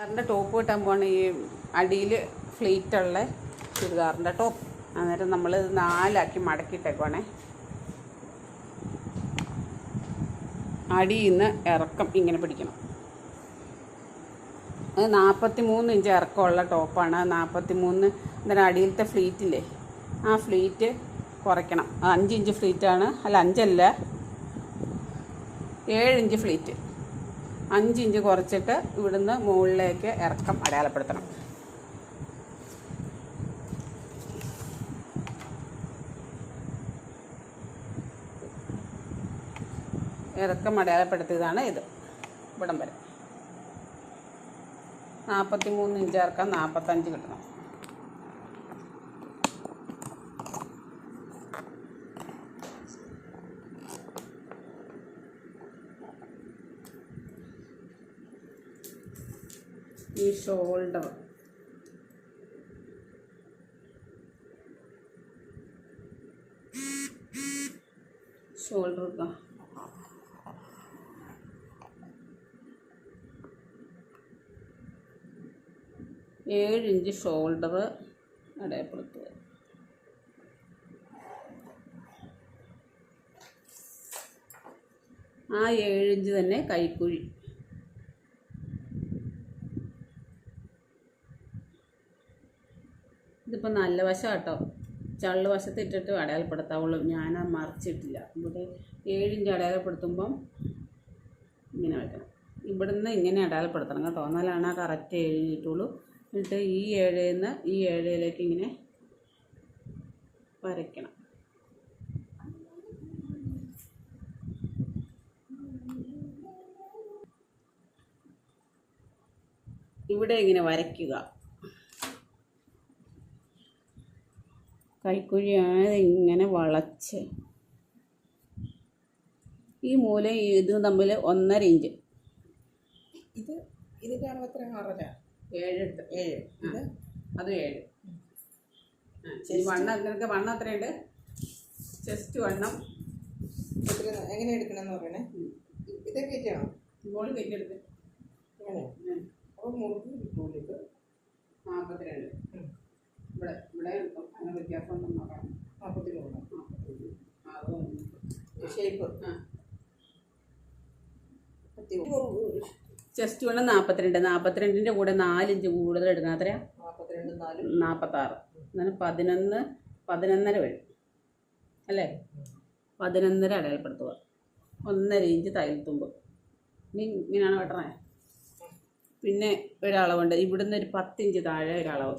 ചുരിദാറിന്റെ top കിട്ടാൻ പോകണം ഈ അടിയിൽ ഫ്ലീറ്റുള്ള ചുരിദാറിന്റെ ടോപ്പ്. അന്നേരം നമ്മൾ നാലാക്കി മടക്കിയിട്ടേക്കുവാണേ. അടിയിൽ നിന്ന് ഇറക്കം ഇങ്ങനെ പിടിക്കണം. അത് നാൽപ്പത്തി മൂന്ന് ഇഞ്ച് ഇറക്കമുള്ള ടോപ്പാണ്. നാൽപ്പത്തി മൂന്ന് എന്തായാലും അടിയിലത്തെ ഫ്ലീറ്റില്ലേ ആ ഫ്ലീറ്റ് കുറയ്ക്കണം. അഞ്ച് ഇഞ്ച് ഫ്ലീറ്റാണ്. അല്ല അഞ്ചല്ല ഏഴ് ഇഞ്ച് ഫ്ലീറ്റ്. അഞ്ച് ഇഞ്ച് കുറച്ചിട്ട് ഇവിടുന്ന് മുകളിലേക്ക് ഇറക്കം അടയാളപ്പെടുത്തണം. ഇറക്കം അടയാളപ്പെടുത്തിയതാണ് ഇത്. ഇവിടം വരെ. നാൽപ്പത്തി മൂന്ന് ഇഞ്ച് ഇറക്കാം നാൽപ്പത്തഞ്ച് കിട്ടണം. ഈ ഷോൾഡർ ഷോൾഡർ ഇതാ ഇഞ്ച് ഷോൾഡർ അടയപ്പെടുത്തുക ആ ഏഴിഞ്ച് തന്നെ കൈക്കുഴി ഇതിപ്പോൾ നല്ല വശം കേട്ടോ ചള്ള് വശത്ത് ഇട്ടിട്ട് അടയാളപ്പെടുത്താവുള്ളൂ. ഞാൻ മറിച്ചിട്ടില്ല. ഇവിടെ ഏഴിഞ്ച് അടയാളപ്പെടുത്തുമ്പം ഇങ്ങനെ വെക്കണം. ഇവിടുന്ന് ഇങ്ങനെ അടയാളപ്പെടുത്തണം കേട്ടോ. എന്നാലാണ് ആ കറക്റ്റ് ഏഴ് കിട്ടുള്ളൂ. എന്നിട്ട് ഈ ഏഴിൽ നിന്ന് ഈ ഏഴിലേക്ക് ഇങ്ങനെ വരയ്ക്കണം. ഇവിടെ ഇങ്ങനെ വരയ്ക്കുക. കൈക്കുഴിയാണ് ഇങ്ങനെ വളച്ച്. ഈ മൂല ഇതും തമ്മിൽ ഒന്നര ഇഞ്ച്. ഇത് ഇത് കാണുമ്പോൾ എത്ര? ആറര. ഏഴ് ഏഴ്. ഇത്? അതും ഏഴ്. ശരി വണ്ണം നിനക്ക് വണ്ണം എത്രയുണ്ട്? ചെസ്റ്റ് വണ്ണം. എത്ര? എങ്ങനെ എടുക്കണമെന്ന് പറയണേ? ഇതൊക്കെ കയറ്റണം മോൾ കയറ്റെടുത്ത് അപ്പോൾ മുറുക്ക് കിട്ടൂല ഇത്? നാൽപ്പത്തിരണ്ട്. ഇവിടെ ഇവിടെ അങ്ങനെ വ്യത്യാസം ഒന്നും നോക്കാം നാൽപ്പത്തി രൂപ അത്. ഷേപ്പ് ആ. ചെസ്റ്റ് വേണം നാൽപ്പത്തിരണ്ട് നാൽപ്പത്തിരണ്ടിന്റെ കൂടെ നാലിഞ്ച് കൂടുതൽ എടുക്കണം. അത്രയാ നാൽപ്പത്താറ് അങ്ങനെ പതിനൊന്ന് പതിനൊന്നര വരും. അല്ലേ? പതിനൊന്നര അടയാളപ്പെടുത്തുക. ഒന്നര ഇഞ്ച് തയ്യൽ തുമ്പ്. ഇനി ഇങ്ങനെയാണ് വെട്ടണേ. പിന്നെ ഒരളവുണ്ട്. ഇവിടുന്ന് ഒരു പത്തിഞ്ച് താഴെ ഒരളവ്.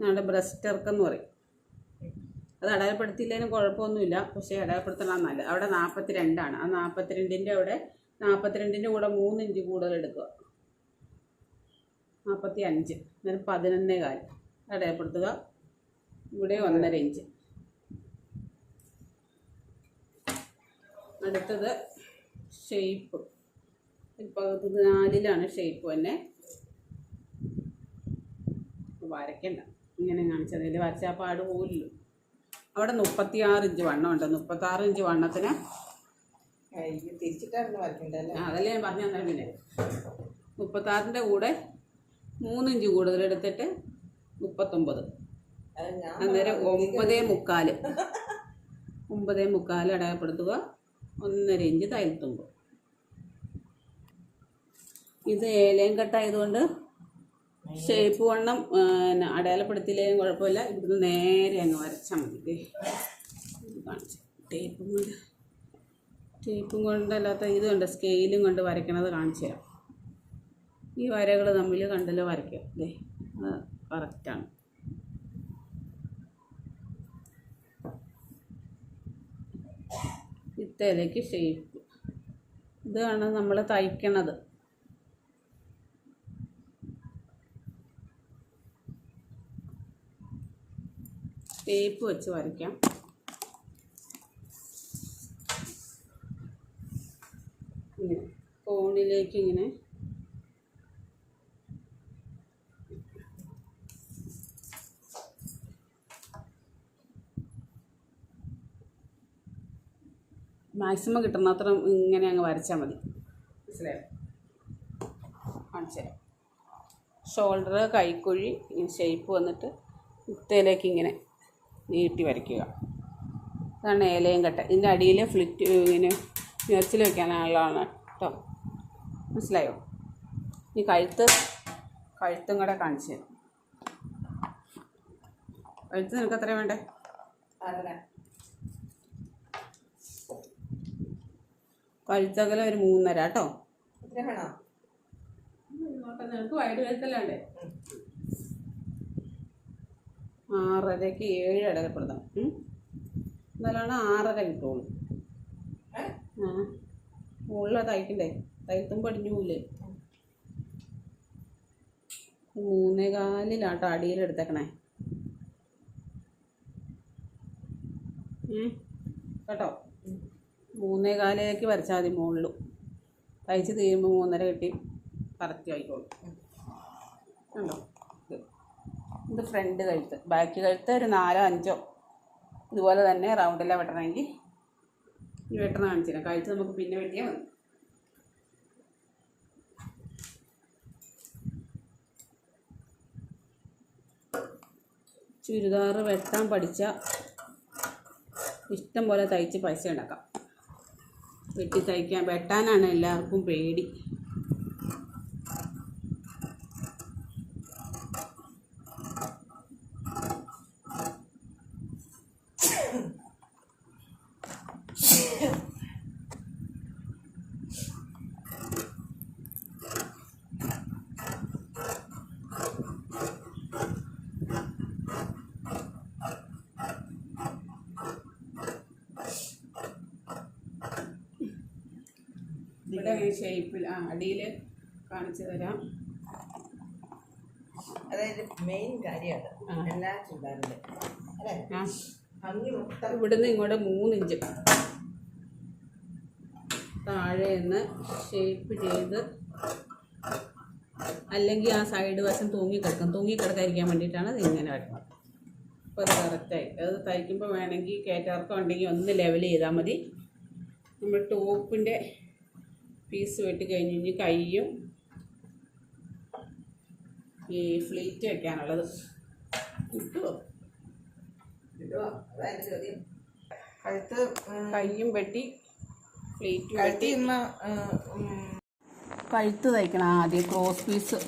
ഞങ്ങളുടെ ബ്രസ്റ്റ് ഇറക്കെന്ന് പറയും. അത് അടയാളപ്പെടുത്തിയില്ലെങ്കിലും കുഴപ്പമൊന്നുമില്ല. പക്ഷേ അടയാളപ്പെടുത്തണം നല്ലത്. അവിടെ നാൽപ്പത്തി രണ്ടാണ് ആ നാൽപ്പത്തിരണ്ടിന്റെ അവിടെ നാൽപ്പത്തിരണ്ടിന്റെ കൂടെ മൂന്ന് ഇഞ്ച് കൂടുതൽ എടുക്കുക. നാൽപ്പത്തി അഞ്ച് അന്നേരം പതിനൊന്നേ കാൽ. അടയാളപ്പെടുത്തുക. ഇവിടെ ഒന്നര ഇഞ്ച്. അടുത്തത് ഷേപ്പ്. ഇത് നാലിലാണ് ഷേപ്പ് തന്നെ. വരയ്ക്കണ്ട ഇങ്ങനെ കാണിച്ചത്. ഇതിൽ വരച്ചാൽ പാട് പോലില്ല അവിടെ മുപ്പത്തിയാറ് ഇഞ്ച് വണ്ണമുണ്ട് മുപ്പത്താറ് ഇഞ്ച് വണ്ണത്തിന് തിരിച്ചിട്ടായിരുന്നു വരയ്ക്കേണ്ടത് അതല്ലേ ഞാൻ പറഞ്ഞു തന്നെ പിന്നെ. മുപ്പത്താറിന്റെ കൂടെ മൂന്നിഞ്ച് കൂടുതൽ എടുത്തിട്ട് മുപ്പത്തൊമ്പത്. അന്നേരം ഒമ്പതേ മുക്കാൽ. ഒമ്പതേ മുക്കാൽ അടയാളപ്പെടുത്തുക. ഒന്നര ഇഞ്ച് തയ്യൽത്തുമ്പോൾ ഇത് ഏലയും കട്ടായതുകൊണ്ട് ഷേപ്പ് വണ്ണം പിന്നെ അടയാളപ്പെടുത്തിയില്ലെങ്കിലും കുഴപ്പമില്ല. ഇവിടുന്ന് നേരെ അങ്ങ് വരച്ചാൽ മതി. ടേപ്പും കൊണ്ട് ടേപ്പും കൊണ്ടല്ലാത്ത ഇത് കൊണ്ട്? സ്കെയിലും കൊണ്ട് വരയ്ക്കണത് കാണിച്ചു തരാം. ഈ വരകൾ തമ്മിൽ കണ്ടല്ലോ വരയ്ക്കാം. ദേ അത് കറക്റ്റാണ് ഇത്തേലേക്ക് ഷേപ്പ്. ഇതാണ് നമ്മൾ തയ്ക്കണത്. ടേപ്പ് വെച്ച് വരയ്ക്കാം. ഇങ്ങനെ കോണിലേക്ക് ഇങ്ങനെ മാക്സിമം കിട്ടുന്ന അത്ര ഇങ്ങനെ അങ്ങ് വരച്ചാൽ മതി. മനസ്സിലായോ? ഷോൾഡർ കൈക്കുഴി ഷേപ്പ് വന്നിട്ട് മുത്തയിലേക്ക് ഇങ്ങനെ നീട്ടി വരയ്ക്കുക. ഇതാണ് ഏലയും കട്ട. ഇതിന്റെ അടിയിൽ ഫ്ലിറ്റ് ഇങ്ങനെ ഞെറിച്ചിൽ വെക്കാനുള്ളതാണ് കേട്ടോ മനസ്സിലായോ? ഈ കഴുത്ത് കഴുത്തും കൂടെ കാണിച്ചു തരും. കഴുത്ത് നിനക്ക് എത്ര വേണ്ടേ? കഴുത്തകല ഒരു മൂന്നര കേട്ടോ നിനക്ക് വൈഡ് കഴുത്തല്ലാണ്ടേ ആറരയ്ക്ക് ഏഴ് ഇടകപ്പെടുത്താം എന്നാലാണ് ആറര കിട്ടുള്ളൂ? ആ. മുകളിലാണ് തയ്ക്കണ്ടേ? തയ്ത്തും പടിഞ്ഞൂല്ലേ മൂന്നേ കാലിലാട്ടോ അടിയിലെടുത്തേക്കണേ ഉം. കേട്ടോ? മൂന്നേ കാലിലേക്ക് വരച്ചാൽ മതി മുകളിലും തയ്ച്ച് തീരുമ്പോൾ മൂന്നര കെട്ടി കറക്റ്റ് ആയിക്കോളും. കണ്ടോ? ഫ്രണ്ട് കഴുത്ത്. ബാക്ക് കഴുത്ത് ഒരു നാലോ അഞ്ചോ. ഇതുപോലെ തന്നെ റൗണ്ടിലാണ് വെട്ടണമെങ്കിൽ ഈ വെട്ടണ കാണിച്ചില്ല. കഴുത്ത് നമുക്ക് പിന്നെ വെട്ടിയാൽ മതി. ചുരിദാർ വെട്ടാൻ പഠിച്ച ഇഷ്ടം പോലെ തയ്ച്ച് പൈസ ഉണ്ടാക്കാം. വെട്ടി തയ്ക്കാൻ വെട്ടാനാണ് എല്ലാവർക്കും പേടി. ഇവിടെ ഈ ഷേപ്പിൽ ആ അടിയിൽ കാണിച്ചു തരാം. അതായത് മെയിൻ കാര്യമാണ്. എല്ലാ ചുരിദാറിന്റെ അല്ലേ? ആ. ഭംഗി മൊത്തം. ഇവിടുന്ന് ഇങ്ങോട്ട് മൂന്നിഞ്ച്. താഴെ നിന്ന് ഷേപ്പ് ചെയ്ത് അല്ലെങ്കിൽ ആ സൈഡ് വശം തൂങ്ങിക്കിടക്കും. തൂങ്ങിക്കിടക്കാതിരിക്കാൻ വേണ്ടിയിട്ടാണ് അത് ഇങ്ങനെ വരുന്നത്. അപ്പോൾ അത് കറക്റ്റായി അത് തയ്ക്കുമ്പോൾ വേണമെങ്കിൽ കയറ്റിറക്കം ഉണ്ടെങ്കിൽ ഒന്ന് ലെവൽ ചെയ്താൽ മതി. നമ്മൾ ടോപ്പിന്റെ പീസ് വെട്ടി കഴിഞ്ഞ് കഴിഞ്ഞ് കൈയും ഈ ഫ്ലീറ്റ് വെക്കാനുള്ളത്. കിട്ടുമോ കഴുത്ത് കൈയും വെട്ടി പ്ലേറ്റ് വെട്ടി. ഇന്ന് കഴുത്ത് തയ്ക്കണം ആദ്യം ക്രോസ് പീസ്.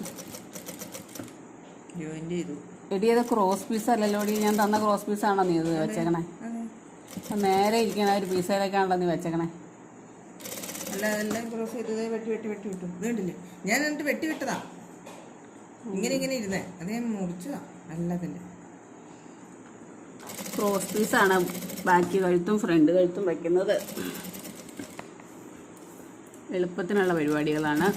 ജോയിൻ ചെയ്തു എടി അത് ക്രോസ് പീസ് അല്ലല്ലോ എടി ഞാൻ തന്ന ക്രോസ് പീസാണോ നീ ഇത് വെച്ചേക്കണേ. നേരെ ഇരിക്കണ ഒരു പീസയിലേക്കാണല്ലോ നീ വെച്ചേക്കണേ? അല്ല എല്ലാം ക്രോസ് ചെയ്തത് വെട്ടി വെട്ടി വെട്ടി വിട്ടു. വേണ്ടില്ലേ ഞാൻ എന്നിട്ട് വെട്ടി വിട്ടതാ. ഇങ്ങനെ ഇങ്ങനെ ഇരുന്നേ. അത് ഞാൻ മുറിച്ചതാ. അല്ലതല്ല ക്രോസ് പീസാണ് ബാക്കി കഴുത്തും ഫ്രണ്ട് കഴുത്തും വയ്ക്കുന്നത് എളുപ്പത്തിനുള്ള പരിപാടികളാണ്.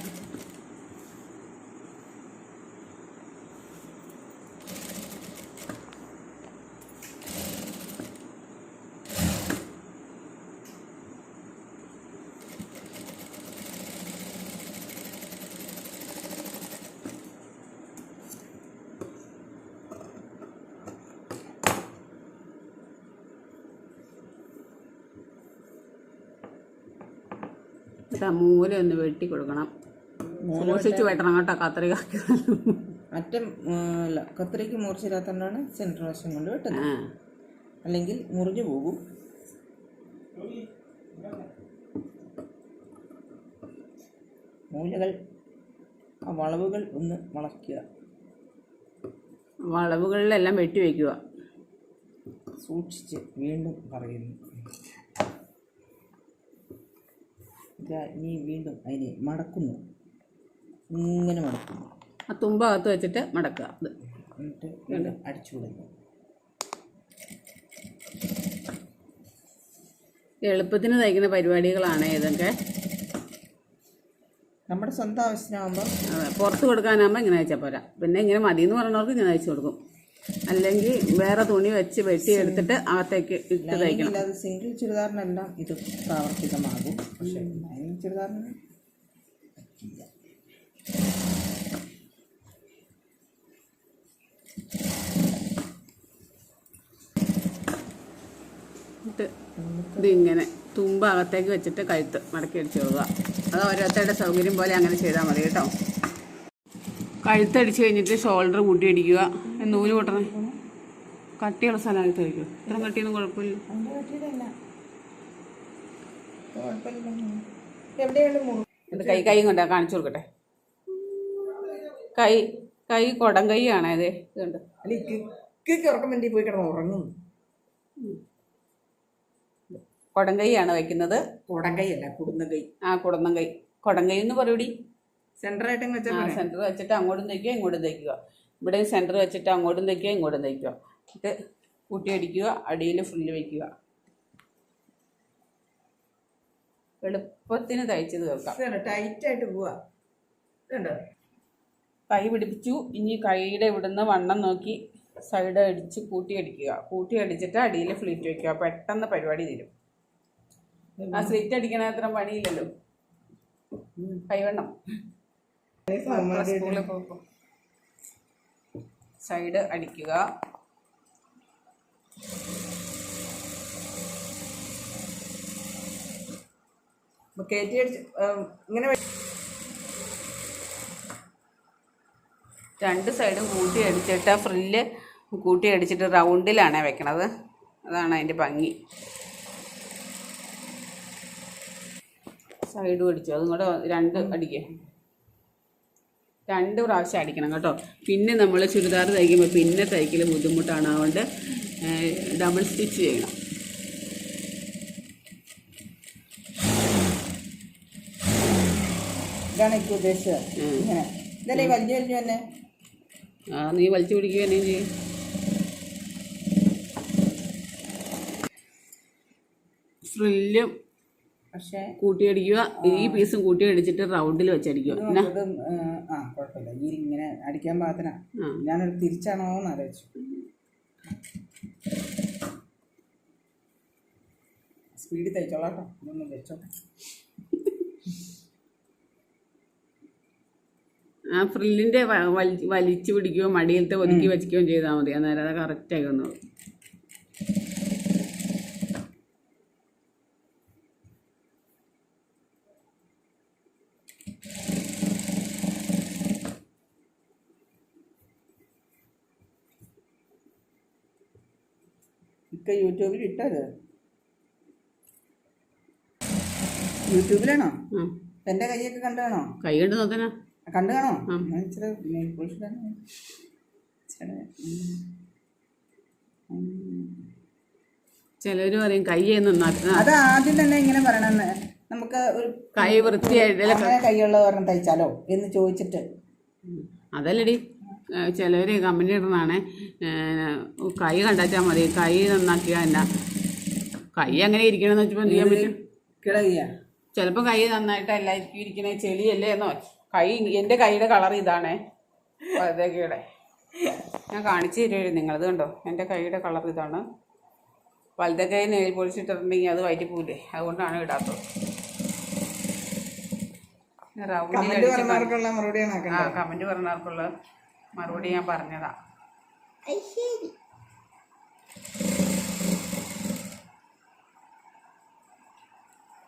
ആ മൂല ഒന്ന് വെട്ടി കൊടുക്കണം. സൂക്ഷിച്ച് വെട്ടണം കേട്ടോ കത്രിക. അറ്റം ഉം, അല്ല കത്രിക്ക് മൂർച്ചില്ലാത്തതുകൊണ്ടാണ് സെന്റർ വശം കൊണ്ട് വെട്ടുന്നത്. അല്ലെങ്കിൽ മുറിഞ്ഞു പോകും. മൂലകൾ ആ വളവുകൾ ഒന്ന് വളയ്ക്കുക. വളവുകളിലെല്ലാം വെട്ടി വയ്ക്കുക സൂക്ഷിച്ച് വീണ്ടും പറയുന്നു. നീ വീണ്ടും അതിനെ മടക്കുന്നു. ഇങ്ങനെ മടക്കുന്നു. ആ തുമ്പകത്ത് വെച്ചിട്ട് മടക്കുക. അത് എന്നിട്ട് വീണ്ടും അടിച്ചു വിടുന്നു എളുപ്പത്തിന് തയ്ക്കുന്ന പരിപാടികളാണ് ഇതൊക്കെ. നമ്മുടെ സ്വന്തം ആവശ്യത്തിനാകുമ്പോൾ പുറത്ത് കൊടുക്കാനാകുമ്പോൾ ഇങ്ങനെ വെച്ചാൽ പോരാ. പിന്നെ ഇങ്ങനെ മതി എന്ന് പറഞ്ഞവർക്ക് ഇങ്ങനെ അയച്ചു കൊടുക്കും. അല്ലെങ്കിൽ വേറെ തുണി വെച്ച് വെട്ടി എടുത്തിട്ട് അകത്തേക്ക് ഇട്ട് തയ്ക്കണം അത് സിംഗിൾ ചുരിദാറിനെല്ലാം ഇത് പ്രാവർത്തികമാകും. പക്ഷേ ലൈനിങ് ചുരിദാറിന് പറ്റില്ല ഇതിങ്ങനെ തുമ്പ അകത്തേക്ക് വെച്ചിട്ട് കഴുത്ത് മടക്കി അടിച്ചു കൊടുക്കുക അത് ഓരോരുത്തരുടെ സൗകര്യം പോലെ അങ്ങനെ ചെയ്താൽ മതി കേട്ടോ. കഴുത്തടിച്ച് കഴിഞ്ഞിട്ട് ഷോൾഡർ കൂട്ടി അടിക്കുക. നൂൽ പൊട്ടണേ കട്ടിയുള്ള സ്ഥലമായിട്ട് കഴിക്കും ഇത്ര കട്ടിയൊന്നും കുഴപ്പമില്ല. ഇത് കൈ കൈ കൊണ്ടാ കാണിച്ചു കൊടുക്കട്ടെ. കൈ കൈ കൊടം കൈയാണ് അതെ ഇതുണ്ട് ഉറക്കം വേണ്ടി പോയി കിടന്ന് ഉറങ്ങുന്നു കൊടം കൈയാണ് വയ്ക്കുന്നത് കുടം കൈയല്ല കുടുന്ന കൈ. ആ കുടന്നം കൈ. കൊടം കൈ എന്ന് പറയൂടി. സെന്ററായിട്ട് ആയിട്ട് ആ സെന്റർ വെച്ചിട്ട് അങ്ങോട്ടും തയ്ക്കുക ഇങ്ങോട്ടും തയ്ക്കുക ഇവിടെ സെന്റർ വെച്ചിട്ട് അങ്ങോട്ടും തയ്ക്കുക ഇങ്ങോട്ടും തയ്ക്കുക. എന്നിട്ട് കൂട്ടി അടിക്കുക അടിയിൽ ഫുള്ള് വയ്ക്കുക എളുപ്പത്തിന് തയ്ച്ച് തീർക്കാം. ടൈറ്റായിട്ട് പോവാ. കൈ പിടിപ്പിച്ചു. ഇനി കൈയുടെ ഇവിടുന്ന് വണ്ണം നോക്കി സൈഡ് അടിച്ച് കൂട്ടി അടിക്കുക. കൂട്ടി അടിച്ചിട്ട് അടിയിൽ ഫ്ലീറ്റ് വയ്ക്കുക പെട്ടെന്ന് പരിപാടി തരും. ആ സ്ലിറ്റ് അടിക്കണ അത്ര പണിയില്ലല്ലോ. കൈവണ്ണം. സ്കൂളിൽ പോകുമ്പോൾ സൈഡ് അടിക്കുക. കയറ്റി അടിച്ച് ഇങ്ങനെ രണ്ട് സൈഡും കൂട്ടി അടിച്ചിട്ട് ഫ്രില്ല് കൂട്ടി അടിച്ചിട്ട് റൗണ്ടിലാണ് വെക്കണത്. അതാണ് അതിന്റെ ഭംഗി. സൈഡും അടിച്ചു. അതും കൂടെ രണ്ട് അടിക്കുക രണ്ട് പ്രാവശ്യം അടിക്കണം കേട്ടോ. പിന്നെ നമ്മൾ ചുരിദാർ തയ്ക്കുമ്പോൾ പിന്നെ തയ്ക്കൽ ബുദ്ധിമുട്ടാണ്. അതുകൊണ്ട് ഡബിൾ സ്റ്റിച്ച് ചെയ്യണം. ഇതാണ് എനിക്ക് ഉദ്ദേശിച്ചത്. ഇങ്ങനെ. ഇതല്ലേ വലിയ വലിയ തന്നെ ആ നീ വലിച്ചു പിടിക്കുക തന്നെ ചെയ്യും. ഫ്രില്ലും പക്ഷേ കൂട്ടിയടിക്കുക. ഈ പീസും കൂട്ടി അടിച്ചിട്ട് റൗണ്ടിൽ വെച്ചടിക്കുക ആ കുഴപ്പമില്ല. ഈ ഇങ്ങനെ അടിക്കാൻ പാകത്തിനാ ഞാനൊരു തിരിച്ചാണോ എന്ന് ആലോചിച്ചു. സ്പീഡിൽ തയ്ച്ചോളാം കേട്ടോ. ഇതൊന്നും വെച്ചോട്ടെ ആ ഫ്രില്ലിന്റെ വലിച്ചു പിടിക്കുകയോ മടിയിലത്തെ ഒതുക്കി വെച്ചോ ചെയ്താൽ മതി. അന്നേരം അത് കറക്റ്റായി വന്നോളൂ. ഇക്ക യൂട്യൂബിൽ ഇട്ടത്. യൂട്യൂബിലാണോ? എന്റെ കൈയൊക്കെ കണ്ടാണോ? കൈ കൊണ്ട് നോക്കാനാ. കണ്ടു കാണോ? ഇച്ചിരി. ചിലർ പറയും കൈ അത് ആദ്യം തന്നെ ഇങ്ങനെ പറയണമെന്ന് നമുക്ക് ഒരു കൈ വൃത്തിയായിട്ട് കൈയുള്ള ഒരെണ്ണം തയ്ച്ചാലോ എന്ന് ചോദിച്ചിട്ട്. അതല്ലടി. ചിലർ കമ്പനി ഇടുന്നതാണ്. കൈ കണ്ടാച്ചാൽ മതി. കൈ നന്നാക്കിയാൽ എന്നാ കൈ അങ്ങനെ ഇരിക്കണമെന്ന് വെച്ചപ്പോൾ എന്ത് ചെയ്യാൻ പറ്റും? ചിലപ്പോൾ കൈ നന്നായിട്ട് എല്ലാവർക്കും ഇരിക്കണേ. ചെളിയല്ലേ എന്നോ? കൈ എന്റെ കൈയുടെ കളർ ഇതാണേ. വലതേക്കയുടെ ഞാൻ കാണിച്ചു തരുമായിരുന്നു നിങ്ങളത് കണ്ടോ? എന്റെ കൈയുടെ കളർ ഇതാണ്. വലത്തെ കൈ നെയിൽ പോളിഷ് ഇട്ടിട്ടുണ്ടെങ്കിൽ അത് വയറ്റി പോവില്ലേ? അതുകൊണ്ടാണ് ഇടാത്തത്. റൗണ്ടിൽ ആ കമന്റ് പറഞ്ഞവർക്കുള്ള മറുപടി ഞാൻ പറഞ്ഞതാ.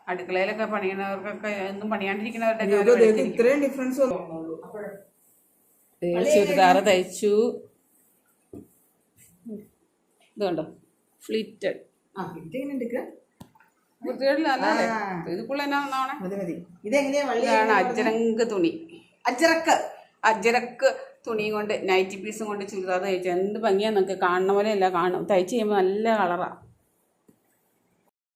അടുക്കളയിലൊക്കെ പണിയണവർക്കൊക്കെ ഒന്നും പണിയാണ്ടിരിക്കുന്നവരുടെ ഇത്രയും ഡിഫറൻസ് ചുരിദാർ തയ്ച്ചു. ഇതുണ്ടോ? കണ്ടോ ഫ്ലിറ്റഡ്. എന്നാ അജ്രങ്ക് തുണി. അജ്രക്ക്. അജ്രക്ക് തുണിയും കൊണ്ട് നൈറ്റി പീസും കൊണ്ട് ചുരിദാർ തയ്ച്ചു. എന്ത് ഭംഗിയാ നമുക്ക് കാണുന്ന പോലെയല്ല കാണും. തയ്ച്ച് കഴിയുമ്പോൾ നല്ല കളറാണ്